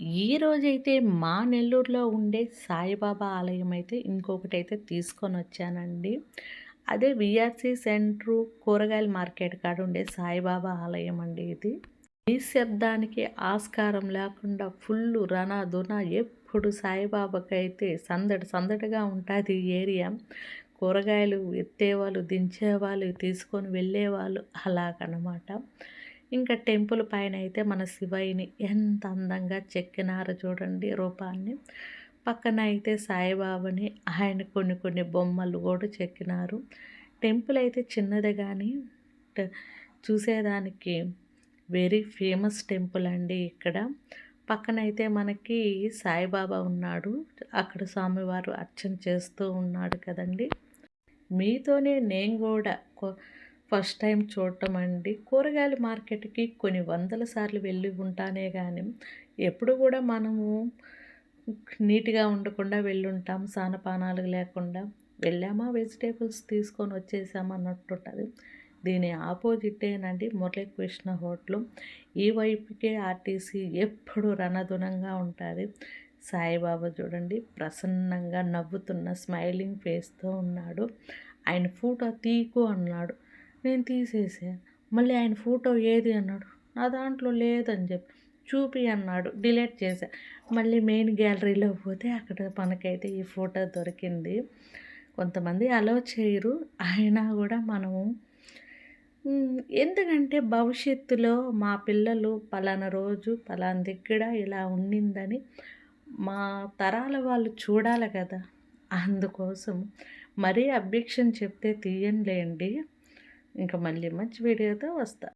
ఈరోజైతే మా నెల్లూరులో ఉండే సాయిబాబా ఆలయం అయితే ఇంకొకటైతే తీసుకొని వచ్చానండి అదే విఆర్సి సెంటరు కూరగాయల మార్కెట్ కాడ ఉండే సాయిబాబా ఆలయం అండి ఇది నిశ్శబ్దానికి ఆస్కారం లేకుండా ఫుల్ రనా దున ఎప్పుడు సాయిబాబాకైతే సందడి సందడిగా ఉంటుంది ఈ ఏరియా. కూరగాయలు ఎత్తేవాళ్ళు దించేవాళ్ళు తీసుకొని వెళ్ళేవాళ్ళు అలాగనమాట. ఇంకా టెంపుల్ పైన అయితే మన శివయ్యని ఎంత అందంగా చెక్కినారో చూడండి రూపాన్ని. పక్కన అయితే సాయిబాబాని ఆయన కొన్ని కొన్ని బొమ్మలు కూడా చెక్కినారు. టెంపుల్ అయితే చిన్నదే కానీ చూసేదానికి వెరీ ఫేమస్ టెంపుల్ అండి ఇక్కడ. పక్కన అయితే మనకి సాయిబాబా ఉన్నాడు. అక్కడ స్వామివారు అర్చన చేస్తూ ఉన్నాడు కదండి. మీతోనే నేను కూడా ఫస్ట్ టైం చూడటం అండి. కూరగాయల మార్కెట్కి కొన్ని వందల సార్లు వెళ్ళి ఉంటానే కానీ ఎప్పుడు కూడా మనము నీట్గా ఉండకుండా వెళ్ళుంటాం సానపానాలు లేకుండా. వెళ్ళామా వెజిటేబుల్స్ తీసుకొని వచ్చేసామా అన్నట్టు ఉంటుంది దీని ఆపోజిట్టేనండి మురళీకృష్ణ హోటల్. ఈ వైపుకే ఆర్టీసీ ఎప్పుడు రణదునంగా ఉంటుంది. సాయిబాబా చూడండి ప్రసన్నంగా నవ్వుతున్న స్మైలింగ్ ఫేస్తో ఉన్నాడు. ఆయన ఫోటో తీకు అన్నాడు. నేను తీసేసా. మళ్ళీ ఆయన ఫోటో ఏది అన్నాడు. నా దాంట్లో లేదని చెప్పి చూపి అన్నాడు. డిలీట్ చేశా మళ్ళీ మెయిన్ గ్యాలరీలో పోతే అక్కడ మనకైతే ఈ ఫోటో దొరికింది. కొంతమంది అలో చేయరు. అయినా కూడా మనము ఎందుకంటే భవిష్యత్తులో మా పిల్లలు పలానా రోజు పలానా దగ్గర ఇలా ఉండిందని మా తరాల వాళ్ళు చూడాలి కదా. అందుకోసం మరీ అబ్జెక్షన్ చెప్తే తీయంలేండి ఇంకా మళ్ళీ మంచి వీడియోతో వస్తా.